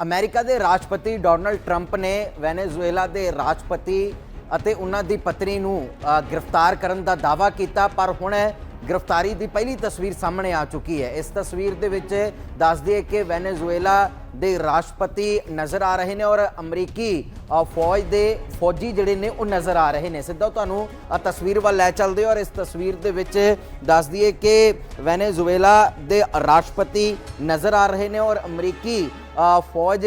America ਦੇ ਰਾਸ਼ਟਰਪਤੀ Donald Trump ਨੇ ਵੈਨੇਜ਼ੁਏਲਾ ਦੇ ਰਾਸ਼ਟਰਪਤੀ ਅਤੇ ਉਹਨਾਂ ਦੀ ਪਤਨੀ ਨੂੰ ਗ੍ਰਿਫਤਾਰ ਕਰਨ ਦਾ ਦਾਅਵਾ ਕੀਤਾ, ਪਰ ਹੁਣ ਗ੍ਰਿਫਤਾਰੀ ਦੀ ਪਹਿਲੀ ਤਸਵੀਰ ਸਾਹਮਣੇ ਆ ਚੁੱਕੀ ਹੈ। ਇਸ ਤਸਵੀਰ ਦੇ ਵਿੱਚ ਦੱਸ ਦਈਏ ਕਿ ਵੈਨੇਜ਼ੁਏਲਾ ਦੇ ਰਾਸ਼ਟਰਪਤੀ ਨਜ਼ਰ ਆ ਰਹੇ ਨੇ ਔਰ ਅਮਰੀਕੀ ਫੌਜ ਦੇ ਫੌਜੀ ਜਿਹੜੇ ਨੇ ਉਹ ਨਜ਼ਰ ਆ ਰਹੇ ਨੇ। ਸਿੱਧਾ ਤੁਹਾਨੂੰ ਤਸਵੀਰ ਵੱਲ ਲੈ ਚੱਲਦੇ ਔਰ ਇਸ ਤਸਵੀਰ ਦੇ ਵਿੱਚ ਦੱਸ ਦਈਏ ਕਿ ਵੈਨੇਜ਼ੁਏਲਾ ਦੇ ਰਾਸ਼ਟਰਪਤੀ ਨਜ਼ਰ ਆ ਰਹੇ ਨੇ ਔਰ ਅਮਰੀਕੀ ਫੌਜ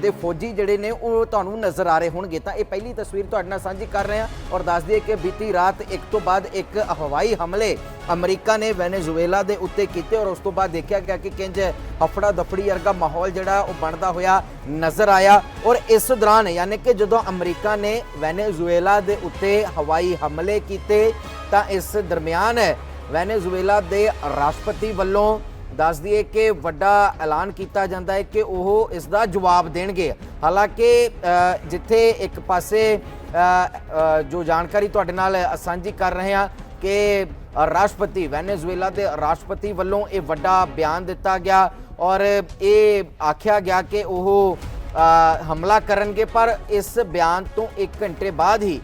ਦੇ ਫੌਜੀ ਜਿਹੜੇ ਨੇ, ਉਹ ਤੁਹਾਨੂੰ ਨਜ਼ਰ ਆ ਰਹੇ ਹੋਣਗੇ। ਤਾਂ ਇਹ ਪਹਿਲੀ ਤਸਵੀਰ ਤੁਹਾਡੇ ਨਾਲ ਸਾਂਝੀ ਕਰ ਰਹੇ ਹਾਂ ਔਰ ਦੱਸ ਦਈਏ ਕਿ ਬੀਤੀ ਰਾਤ ਇੱਕ ਤੋਂ ਬਾਅਦ ਇੱਕ ਹਵਾਈ ਹਮਲੇ ਅਮਰੀਕਾ ਨੇ ਵੈਨੇਜ਼ੁਏਲਾ ਦੇ ਉੱਤੇ ਕੀਤੇ ਔਰ ਉਸ ਤੋਂ ਬਾਅਦ ਦੇਖਿਆ ਗਿਆ ਕਿ ਕਿੰਜ ਹਫੜਾ ਦਫੜੀ ਵਰਗਾ ਮਾਹੌਲ ਜਿਹੜਾ ਉਹ ਬਣਦਾ ਹੋਇਆ ਨਜ਼ਰ ਆਇਆ ਔਰ ਇਸ ਦੌਰਾਨ ਯਾਨੀ ਕਿ ਜਦੋਂ ਅਮਰੀਕਾ ਨੇ ਵੈਨੇਜ਼ੁਏਲਾ ਦੇ ਉੱਤੇ ਹਵਾਈ ਹਮਲੇ ਕੀਤੇ ਤਾਂ ਇਸ ਦਰਮਿਆਨ ਵੈਨੇਜ਼ੁਏਲਾ ਦੇ ਰਾਸ਼ਟਰਪਤੀ ਵੱਲੋਂ ਦੱਸ ਦਈਏ ਕਿ ਵੱਡਾ ਐਲਾਨ ਕੀਤਾ ਜਾਂਦਾ ਹੈ ਕਿ ਉਹ ਇਸ ਦਾ ਜਵਾਬ ਦੇਣਗੇ। ਹਾਲਾਂਕਿ ਜਿੱਥੇ ਇੱਕ ਪਾਸੇ ਜੋ ਜਾਣਕਾਰੀ ਤੁਹਾਡੇ ਨਾਲ ਸਾਂਝੀ ਕਰ ਰਹੇ ਹਾਂ ਕਿ ਰਾਸ਼ਟਰਪਤੀ ਵੈਨੇਜ਼ੁਏਲਾ ਦੇ ਰਾਸ਼ਟਰਪਤੀ ਵੱਲੋਂ ਇਹ ਵੱਡਾ ਬਿਆਨ ਦਿੱਤਾ ਗਿਆ ਔਰ ਇਹ ਆਖਿਆ ਗਿਆ ਕਿ ਉਹ ਹਮਲਾ ਕਰਨਗੇ। ਪਰ ਇਸ ਬਿਆਨ ਤੋਂ 1 ਘੰਟੇ ਬਾਅਦ ਹੀ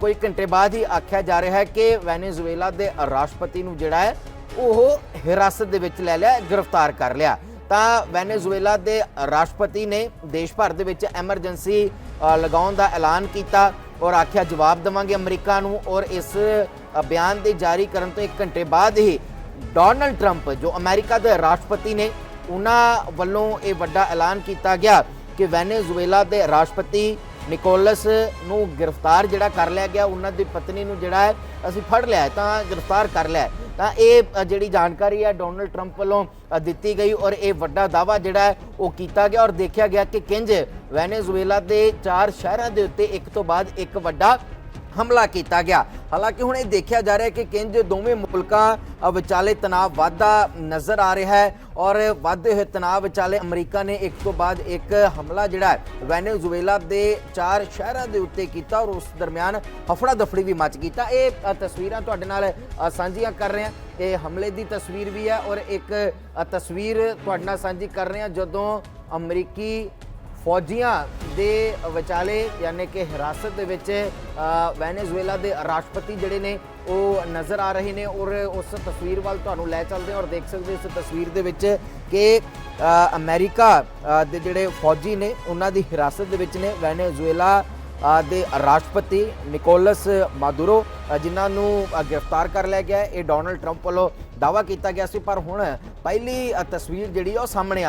ਕੋਈ ਘੰਟੇ ਬਾਅਦ ਹੀ ਆਖਿਆ ਜਾ ਰਿਹਾ ਹੈ ਕਿ ਵੈਨੇਜ਼ੁਏਲਾ ਦੇ ਰਾਸ਼ਟਰਪਤੀ ਨੂੰ ਜਿਹੜਾ ਹੈ ਉਹ ਹਿਰਾਸਤ ਦੇ ਵਿੱਚ ਲੈ ਲਿਆ, ਗ੍ਰਿਫਤਾਰ ਕਰ ਲਿਆ। ਤਾਂ ਵੈਨੇਜ਼ੁਏਲਾ ਦੇ ਰਾਸ਼ਟਰਪਤੀ ਨੇ ਦੇਸ਼ ਭਰ ਦੇ ਵਿੱਚ ਐਮਰਜੈਂਸੀ ਲਗਾਉਣ ਦਾ ਐਲਾਨ ਕੀਤਾ ਔਰ ਆਖਿਆ, ਜਵਾਬ ਦੇਵਾਂਗੇ ਅਮਰੀਕਾ ਨੂੰ ਔਰ ਇਸ ਬਿਆਨ ਦੇ ਜਾਰੀ ਕਰਨ ਤੋਂ 1 ਘੰਟੇ ਬਾਅਦ ਹੀ ਡੋਨਲਡ ਟਰੰਪ, ਜੋ ਅਮਰੀਕਾ ਦੇ ਰਾਸ਼ਟਰਪਤੀ ਨੇ, ਉਹਨਾਂ ਵੱਲੋਂ ਇਹ ਵੱਡਾ ਐਲਾਨ ਕੀਤਾ ਗਿਆ। ਕਿ ਵੈਨੇਜ਼ੁਏਲਾ ਦੇ ਰਾਸ਼ਟਰਪਤੀ ਨਿਕੋਲਸ ਨੂੰ ਗ੍ਰਿਫਤਾਰ ਜਿਹੜਾ ਕਰ ਲਿਆ ਗਿਆ, ਉਹਨਾਂ ਦੀ ਪਤਨੀ ਨੂੰ ਜਿਹੜਾ ਹੈ ਅਸੀਂ ਫੜ ਲਿਆ ਤਾਂ ਗ੍ਰਿਫਤਾਰ ਕਰ ਲਿਆ ਤਾਂ ਇਹ ਜਿਹੜੀ ਜਾਣਕਾਰੀ ਹੈ ਡੋਨਲਡ ਟਰੰਪ ਵੱਲੋਂ ਦਿੱਤੀ ਗਈ ਔਰ ਇਹ ਵੱਡਾ ਦਾਵਾ ਜਿਹੜਾ ਹੈ ਉਹ ਕੀਤਾ ਗਿਆ ਔਰ ਦੇਖਿਆ ਗਿਆ ਕਿ ਕਿੰਜ ਵੈਨੇਜ਼ੁਏਲਾ ਦੇ ਚਾਰ ਸ਼ਹਿਰਾਂ ਦੇ ਉੱਤੇ ਇੱਕ ਤੋਂ ਬਾਅਦ ਇੱਕ ਵੱਡਾ ਹਮਲਾ ਕੀਤਾ ਗਿਆ। ਹਾਲਾਂਕਿ ਹੁਣ ਇਹ ਦੇਖਿਆ ਜਾ ਰਿਹਾ ਹੈ ਕਿ ਕਿੰਜ ਦੋਵੇਂ ਮੁਲਕਾਂ ਵਿਚਾਲੇ ਤਣਾਅ ਵਾਧਾ ਨਜ਼ਰ ਆ ਰਿਹਾ ਹੈ ਔਰ ਵਧਦੇ ਹੋਏ ਤਣਾਅ ਵਿਚਾਲੇ ਅਮਰੀਕਾ ਨੇ ਇੱਕ ਤੋਂ ਬਾਅਦ ਇੱਕ ਹਮਲਾ ਜਿਹੜਾ ਹੈ ਵੈਨੇਜ਼ੁਏਲਾ ਦੇ ਚਾਰ ਸ਼ਹਿਰਾਂ ਦੇ ਉੱਤੇ ਕੀਤਾ ਔਰ ਉਸ ਦਰਮਿਆਨ ਹਫੜਾ ਦਫੜੀ ਵੀ ਮਚ ਗਈ ਤਾਂ ਇਹ ਤਸਵੀਰਾਂ ਤੁਹਾਡੇ ਨਾਲ ਸਾਂਝੀਆਂ ਕਰ ਰਹੇ ਹਾਂ। ਇਹ ਹਮਲੇ ਦੀ ਤਸਵੀਰ ਵੀ ਹੈ ਔਰ ਇੱਕ ਤਸਵੀਰ ਤੁਹਾਡੇ ਨਾਲ ਸਾਂਝੀ ਕਰ ਰਹੇ ਹਾਂ। ਜਦੋਂ ਅਮਰੀਕੀ ਫੌਜੀਆਂ ਦੇ ਵਿਚਾਲੇ ਯਾਨੀ ਕਿ ਹਿਰਾਸਤ ਦੇ ਵਿੱਚ ਵੈਨੇਜ਼ੁਏਲਾ ਦੇ ਰਾਸ਼ਟਰਪਤੀ ਜਿਹੜੇ ਨੇ ਉਹ ਨਜ਼ਰ ਆ ਰਹੇ ਨੇ ਔਰ ਉਸ ਤਸਵੀਰ ਵੱਲ ਤੁਹਾਨੂੰ ਲੈ ਚੱਲਦੇ ਹਾਂ ਔਰ ਦੇਖ ਸਕਦੇ ਹੋ ਇਸ ਤਸਵੀਰ ਦੇ ਵਿੱਚ ਕਿ ਅ, ਅਮਰੀਕਾ ਦੇ ਜਿਹੜੇ ਫੌਜੀ ਨੇ ਉਹਨਾਂ ਦੀ ਹਿਰਾਸਤ ਦੇ ਵਿੱਚ ਨੇ ਵੈਨੇਜ਼ੁਏਲਾ ਦੇ ਰਾਸ਼ਟਰਪਤੀ ਨਿਕੋਲਸ ਮਾਦੁਰੋ ਜਿਨ੍ਹਾਂ ਨੂੰ ਗ੍ਰਿਫਤਾਰ ਕਰ ਲਿਆ ਗਿਆ। ਇਹ ਡੋਨਲਡ ਟਰੰਪ ਵੱਲੋਂ ਦਾਵਾ ਕੀਤਾ ਗਿਆ ਸੀ ਪਰ ਹੁਣ ਪਹਿਲੀ ਤਸਵੀਰ ਜਿਹੜੀ ਉਹ ਸਾਹਮਣੇ ਆ